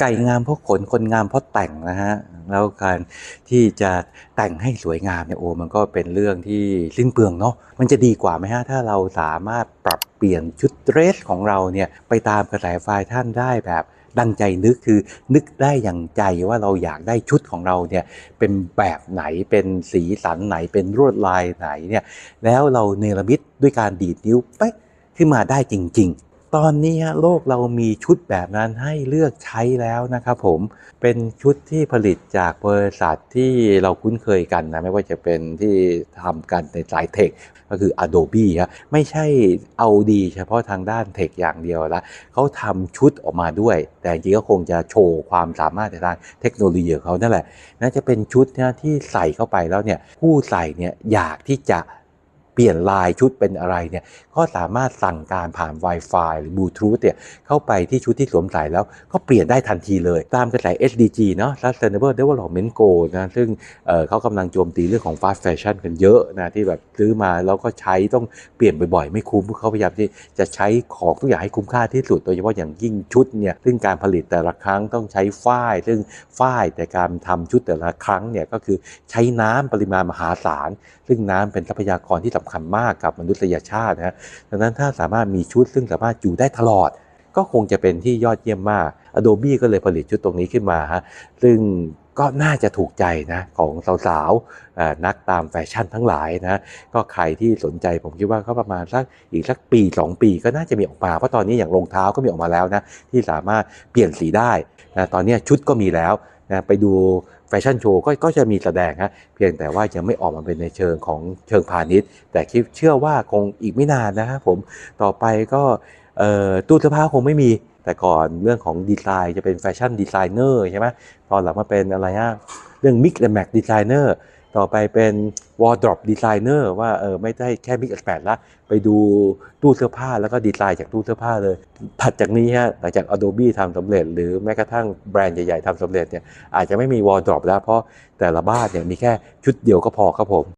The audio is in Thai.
ไก่งามเพราะขนคนงามเพราะแต่งนะฮะแล้วการที่จะแต่งให้สวยงามเนี่ยโอ้มันก็เป็นเรื่องที่สิ้นเปลืองเนาะมันจะดีกว่าไหมฮะถ้าเราสามารถปรับเปลี่ยนชุดเดรสของเราเนี่ยไปตามกระแสไฟท่านได้แบบดังใจนึกคือนึกได้อย่างใจว่าเราอยากได้ชุดของเราเนี่ยเป็นแบบไหนเป็นสีสันไหนเป็นลวดลายไหนเนี่ยแล้วเราเนรมิตด้วยการดีดนิ้วเป๊ะขึ้นมาได้จริง ๆ ตอนนี้ฮะโลกเรามีชุดแบบนั้นให้เลือกใช้แล้วนะครับผมเป็นชุดที่ผลิตจากบริษัทที่เราคุ้นเคยกันนะไม่ว่าจะเป็นที่ทำกันในสายเทคก็คือ Adobe ฮะไม่ใช่เอาดีเฉพาะทางด้านเทคอย่างเดียวละเขาทำชุดออกมาด้วย แต่จริงก็คงจะโชว์ความสามารถในด้านเทคโนโลยีของเขานั่นแหละน่าจะเป็นชุดนี่ยที่ใส่เข้าไปแล้วเนี่ยผู้ใส่เนี่ยอยากที่จะ ปลี่ยนลายชุดเป็นอะไรเนี่ยก็สามารถสั่งการผ่าน Wi-Fi หรือบลูทูธเนี่ยเข้าไปที่ชุดที่สวมใส่แล้วก็เปลี่ยนได้ทันทีเลย ตามกระแส SDG เนาะ Sustainable Development Goal นะซึ่งเเขากำลังโจมตีเรื่องของ fast fashion กันเยอะนะที่แบบซื้อมาแล้วก็ใช้ต้องเปลี่ยนบ่อยๆ ไม่คุ้มเขาพยายามที่จะใช้ของทุกอย่างให้คุ้มค่าที่สุด โดยเฉพาะอย่างยิ่งชุดเนี่ยซึ่งการผลิตแต่ละครั้งต้องใช้ฝ้าย ซึ่งฝ้ายแต่การทำชุดแต่ละครั้งเนี่ยก็คือใช้น้ำปริมาณมหาศาล ซึ่งน้ำเป็นทรัพยากรที่สำคัญมากกับมนุษยชาตินะฮะดังนั้นถ้าสามารถมีชุดซึ่งสามารถอยู่ได้ตลอด ก็คงจะเป็นที่ยอดเยี่ยมมาก Adobe ก็เลยผลิตชุดตรงนี้ขึ้นมาฮะซึ่งก็น่าจะถูกใจนะของสาวๆนักตามแฟชั่นทั้งหลายนะก็ใครที่สนใจผมคิดว่าก็ประมาณสักอีกสักปี 2 ปีก็น่าจะมีออกมาเพราะตอนนี้อย่างรองเท้าก็มีออกมาแล้วนะที่สามารถเปลี่ยนสีได้นะตอนนี้ชุดก็มีแล้วนะไปดู แฟชั่นโชว์ก็จะมีแสดงฮะเพียงแต่ว่ายังไม่ออกมาเป็นในเชิงของเชิงพาณิชย์ แต่คิดเชื่อว่าคงอีกไม่นานนะครับผมต่อไปก็ตู้เสื้อผ้าคงไม่มีแต่ก่อนเรื่องของดีไซน์จะเป็นแฟชั่นดีไซเนอร์ใช่ไหมตอนหลังมาเป็นอะไรฮะเรื่องมิกและแม็กดีไซเนอร์ต่อไปเป็น วอร์ดรอปดีไซเนอร์ว่าเออไม่ได้แค่ Mix and Match ละไปดูตู้เสื้อผ้าแล้วก็ดีไซน์จากตู้เสื้อผ้าเลย ถัดจากนี้ฮะหลังจาก Adobe ทำสำเร็จ หรือแม้กระทั่งแบรนด์ใหญ่ๆทำสำเร็จเนี่ยอาจจะไม่มีวอร์ดรอปแล้วเพราะแต่ละบ้านเนี่ยมีแค่ชุดเดียวก็พอครับผม